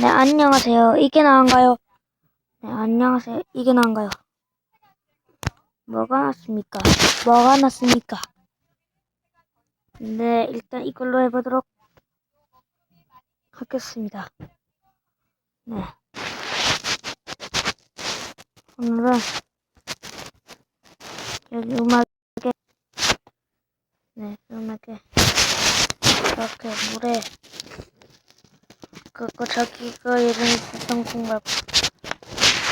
네, 안녕하세요. 이게 나은가요? 네, 안녕하세요. 이게 나은가요? 뭐가 났습니까? 뭐가 났습니까? 네, 일단 이걸로 해보도록 하겠습니다. 네. 오늘은 여기 음악에, 네, 음악에 이렇게 물에 그거 자기가 예전에 썼던 공간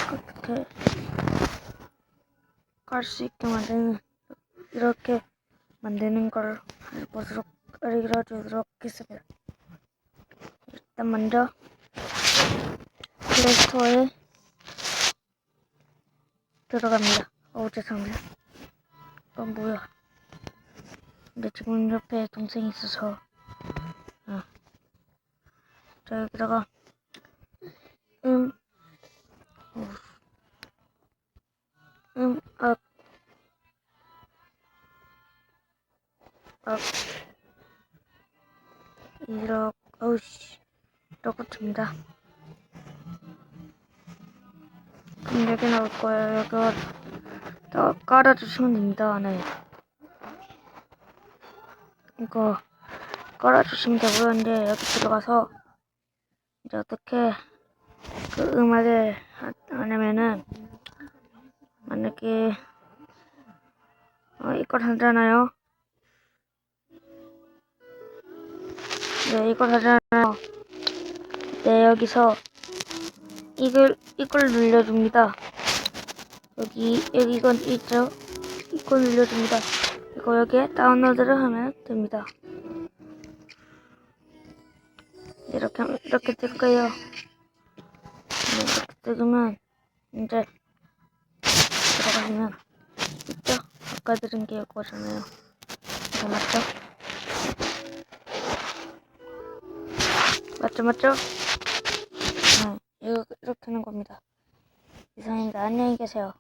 그렇게 갈수 있게 만드는 이렇게 만드는 걸 알려보도록 알려주도록 하겠습니다. 일단 먼저 플레이스토어에 들어갑니다. 어우 죄송합니다. 어 뭐야? 근데 지금 옆에 동생이 있어서 어. 자 여기다가 음, 어, 음, 이렇게, 어우씨, 이렇게 듭니다. 그럼 여기 나올 거예요. 여기 다 깔아주시면 됩니다. 네. 이거 깔아주시면 되고요. 이제 여기 들어가서 이제 어떻게 그 음악을 하- 하냐면은 만약에 어, 이걸 하잖아요. 네, 이걸 하잖아요. 네, 여기서 이걸 이걸 눌러줍니다. 여기 여기 이건 있죠? 이거 눌러줍니다. 이거 여기에 다운로드를 하면 됩니다. 이렇게 이렇게 뜰 거예요. 네, 이렇게 뜨면 이제 들어가시면 있죠? 아까 들은 게 이거잖아요. 이거 맞죠? 맞죠, 맞죠? 네, 이렇게 하는 겁니다. 이상입니다. 안녕히 계세요.